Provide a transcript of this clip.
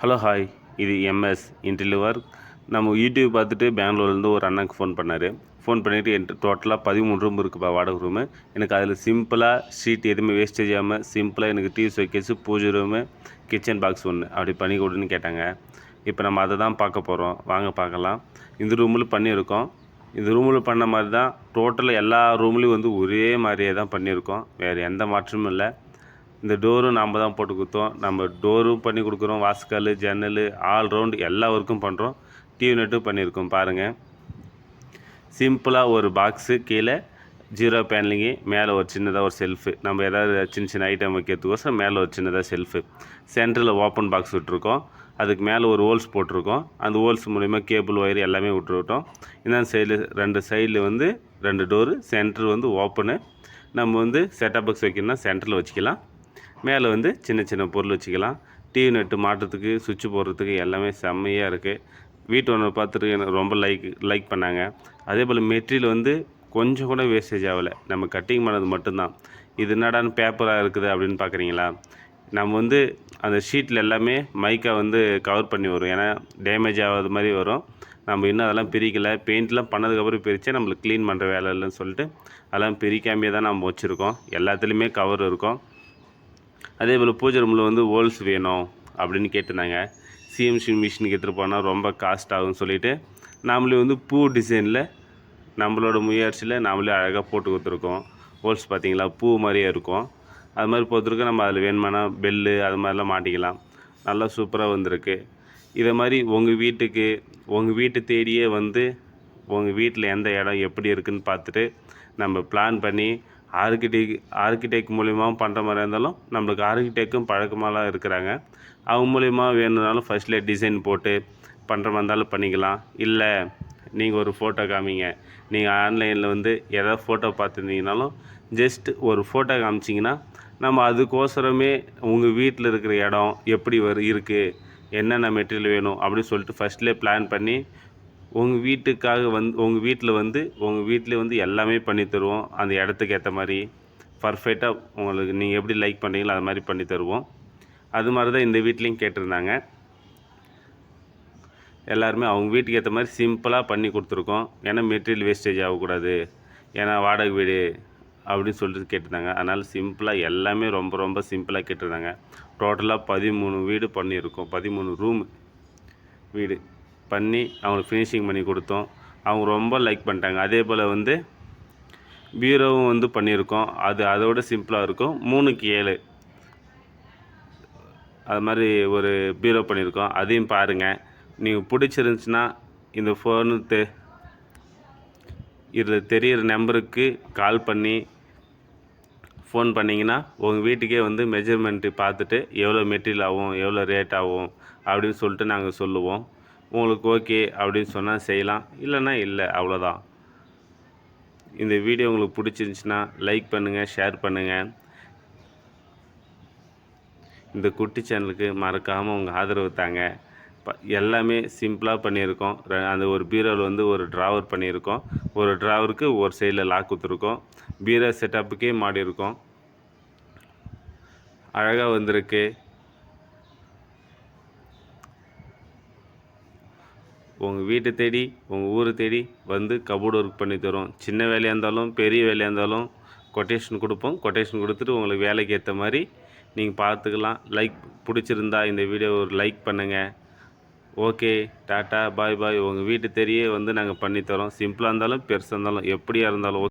Hello hi இது MS இன்டிலிவர் நம்ம யூடியூப் பார்த்துட்டு பெங்களூர்லேருந்து ஒரு அண்ணனுக்கு ஃபோன் பண்ணார். ஃபோன் பண்ணிவிட்டு என் டோட்டலாக பதிமூணு ரூம் இருக்குப்பா வாடகை ரூமு எனக்கு அதில் சிம்பிளாக ஷீட் எதுவுமே வேஸ்டேஜ் ஆகாமல் சிம்பிளாக எனக்கு TV showcase pooja room kitchen box ஒன்று அப்படி பண்ணி கொடுன்னு கேட்டாங்க. இப்போ நம்ம அதை தான் பார்க்க போகிறோம் வாங்க பார்க்கலாம். இந்த ரூமில் பண்ணியிருக்கோம். இந்த ரூமில் பண்ண மாதிரி தான் டோட்டலாக எல்லா ரூம்லேயும் வந்து ஒரே மாதிரியே தான் பண்ணியிருக்கோம். வேறு எந்த மாற்றமும் இல்லை. இந்த டோரும் நாம் தான் போட்டு கொடுத்தோம் நம்ம டோரும் பண்ணி கொடுக்குறோம். வாஸ்கல் ஜன்னல் ஆல் ரவுண்ட் எல்லா ஒர்க்கும் பண்ணுறோம் டிவி நெட்டும் பண்ணியிருக்கோம் பாருங்கள் சிம்பிளாக ஒரு பாக்ஸு கீழே ஜீரோ பேனலிங்கு மேலே ஒரு சின்னதாக ஒரு செல்ஃபு நம்ம ஏதாவது சின்ன சின்ன ஐட்டம் வைக்கிறதுக்கோசரம் மேலே ஒரு சின்னதாக செல்ஃபு சென்டரில் ஓப்பன் பாக்ஸ் விட்ருக்கோம் அதுக்கு மேலே ஒரு ஹோல்ஸ் போட்டிருக்கோம். அந்த ஹோல்ஸ் மூலிமா கேபிள் ஒயர் எல்லாமே விட்டுருட்டோம். இந்த சைடில் ரெண்டு சைடில் வந்து ரெண்டு டோரு சென்டர் வந்து ஓப்பனு நம்ம வந்து செட்டப் பாக்ஸ் வைக்கணும்னா சென்டரில் வச்சுக்கலாம். மேலே வந்து சின்ன சின்ன பொருள் வச்சுக்கலாம். டிவி நெட்டு மாட்டுறதுக்கு சுவிட்சு போடுறதுக்கு எல்லாமே செம்மையாக இருக்குது வீட்டு ஒன்று பார்த்துட்டு எனக்கு ரொம்ப லைக் லைக் பண்ணாங்க. அதே போல் மெட்டீரியல் வந்து கொஞ்சம் கூட வேஸ்டேஜ் ஆகலை. நம்ம கட்டிங் பண்ணது மட்டும்தான். இது என்னடான்னு பேப்பராக இருக்குது அப்படின்னு பார்க்குறீங்களா? நம்ம வந்து அந்த ஷீட்டில் எல்லாமே மைக்கை வந்து கவர் பண்ணி வரும். ஏன்னா டேமேஜ் ஆகாத மாதிரி வரும். நம்ம இன்னும் அதெல்லாம் பிரிக்கலை. பெயிண்ட்லாம் பண்ணதுக்கப்புறம் பிரித்தே நம்மளுக்கு க்ளீன் பண்ணுற வேலை இல்லைன்னு சொல்லிட்டு அதெல்லாம் பிரிக்காமையே தான் நம்ம வச்சுருக்கோம். எல்லாத்துலேயுமே கவர் இருக்கும். அதே போல் பூஜை ரூமில் வந்து ஹோல்ஸ் வேணும் அப்படின்னு கேட்டிருந்தாங்க. சிஎம்சி மிஷினுக்கு எடுத்துகிட்டு போனால் ரொம்ப காஸ்ட் ஆகும்னு சொல்லிட்டு நாமளே வந்து பூ டிசைனில் நம்மளோட முயற்சியில் நாமளே அழகாக போட்டு கொடுத்துருக்கோம். ஹோல்ஸ் பார்த்தீங்களா? பூ மாதிரியே இருக்கும். அது மாதிரி பொறுத்திருக்க நம்ம அதில் வேணுமானா பெல்லு அது மாதிரிலாம் மாட்டிக்கலாம். நல்லா சூப்பராக வந்திருக்கு. இதை மாதிரி உங்கள் வீட்டுக்கு உங்கள் வீட்டை தேடியே வந்து உங்கள் வீட்டில் எந்த இடம் எப்படி இருக்குதுன்னு பார்த்துட்டு நம்ம பிளான் பண்ணி ஆர்கிடெக் ஆர்கிடெக்ட் மூலிமாவும் பண்ணுற மாதிரி இருந்தாலும் நம்மளுக்கு ஆர்கிடெக்கும் பழக்கமாலாம் இருக்கிறாங்க. அவங்க மூலிமா வேணும்னாலும் ஃபஸ்ட்டில் டிசைன் போட்டு பண்ணுற மாதிரி இருந்தாலும் பண்ணிக்கலாம். இல்லை நீங்கள் ஒரு ஃபோட்டோ காமிங்க. நீங்கள் ஆன்லைனில் வந்து எதாவது ஃபோட்டோ பார்த்துருந்தீங்கனாலும் ஜஸ்ட் ஒரு ஃபோட்டோ காமிச்சிங்கன்னா நம்ம அதுக்கோசரமே உங்கள் வீட்டில் இருக்கிற இடம் எப்படி வரு இருக்குது என்னென்ன மெட்டீரியல் வேணும் அப்படின்னு சொல்லிட்டு ஃபஸ்ட்லேயே பிளான் பண்ணி உங்கள் வீட்டுக்காக வந்து உங்கள் வீட்டில் வந்து உங்கள் வீட்டிலே வந்து எல்லாமே பண்ணி தருவோம். அந்த இடத்துக்கு ஏற்ற மாதிரி பர்ஃபெக்டாக உங்களுக்கு நீங்கள் எப்படி லைக் பண்ணுறீங்களோ அது மாதிரி பண்ணி தருவோம். அது மாதிரி தான் இந்த வீட்லேயும் கேட்டிருந்தாங்க. எல்லாருமே அவங்க வீட்டுக்கு ஏற்ற மாதிரி சிம்பிளாக பண்ணி கொடுத்துருக்கோம். ஏன்னா மெட்டீரியல் வேஸ்டேஜ் ஆகக்கூடாது. ஏன்னா வாடகை வீடு அப்படின்னு சொல்லிட்டு கேட்டிருந்தாங்க. அதனால் சிம்பிளாக எல்லாமே ரொம்ப ரொம்ப சிம்பிளாக கேட்டிருந்தாங்க. டோட்டலாக பதிமூணு வீடு பண்ணியிருக்கோம். பதிமூணு ரூம் வீடு. பண்ணி அவங்களுக்கு ஃபினிஷிங் பண்ணி கொடுத்தோம். அவங்க ரொம்ப லைக் பண்ணிட்டாங்க. அதே போல் வந்து பீரோவும் வந்து பண்ணியிருக்கோம். அது அதோட சிம்பிளாக இருக்கும். மூணுக்கு ஏழு. அது மாதிரி ஒரு பீரோ பண்ணியிருக்கோம். அதையும் பாருங்கள் நீங்கள் பிடிச்சிருந்துச்சின்னா இந்த ஃபோனு தெ இதில் தெரியிற நம்பருக்கு கால் பண்ணி ஃபோன் பண்ணிங்கன்னா உங்கள் வீட்டுக்கே வந்து மெஜர்மெண்ட்டு பார்த்துட்டு எவ்வளோ மெட்டீரியல் ஆகும் எவ்வளோ ரேட் ஆகும் அப்படின்னு சொல்லிட்டு நாங்கள் சொல்லுவோம். உங்களுக்கு ஓகே அப்படின்னு சொன்னால் செய்யலாம் இல்லைன்னா இல்லை அவ்வளோதான் இந்த வீடியோ உங்களுக்கு பிடிச்சிருந்துச்சின்னா லைக் பண்ணுங்கள் ஷேர் பண்ணுங்கள் இந்த குட்டி சேனலுக்கு மறக்காமல் உங்கள் ஆதரவு தாங்க. ப எல்லாமே சிம்பிளாக பண்ணியிருக்கோம். அந்த ஒரு பீரோவில் வந்து ஒரு ட்ராவர் பண்ணியிருக்கோம். ஒரு ட்ராவருக்கு ஒரு சைடில் லாக் கொடுத்துருக்கோம். பீரோ செட்டப்புக்கே மாடி இருக்கோம் அழகாக வந்திருக்கு. உங்கள் வீட்டை தேடி உங்கள் ஊரை தேடி வந்து கபோர்டு ஒர்க் பண்ணி தரும் சின்ன வேலையாக இருந்தாலும் பெரிய வேலையாக இருந்தாலும் கொட்டேஷன் கொடுப்போம். கொட்டேஷன் கொடுத்துட்டு உங்களுக்கு வேலைக்கு ஏற்ற மாதிரி நீங்கள் பார்த்துக்கலாம். லைக் பிடிச்சிருந்தா இந்த வீடியோ ஒரு லைக் பண்ணுங்கள் ஓகே டாட்டா பாய் பாய் உங்கள் வீட்டு தேடியே வந்து நாங்கள் பண்ணித்தரோம் சிம்பிளாக இருந்தாலும் பெருசாக இருந்தாலும் எப்படியாக இருந்தாலும்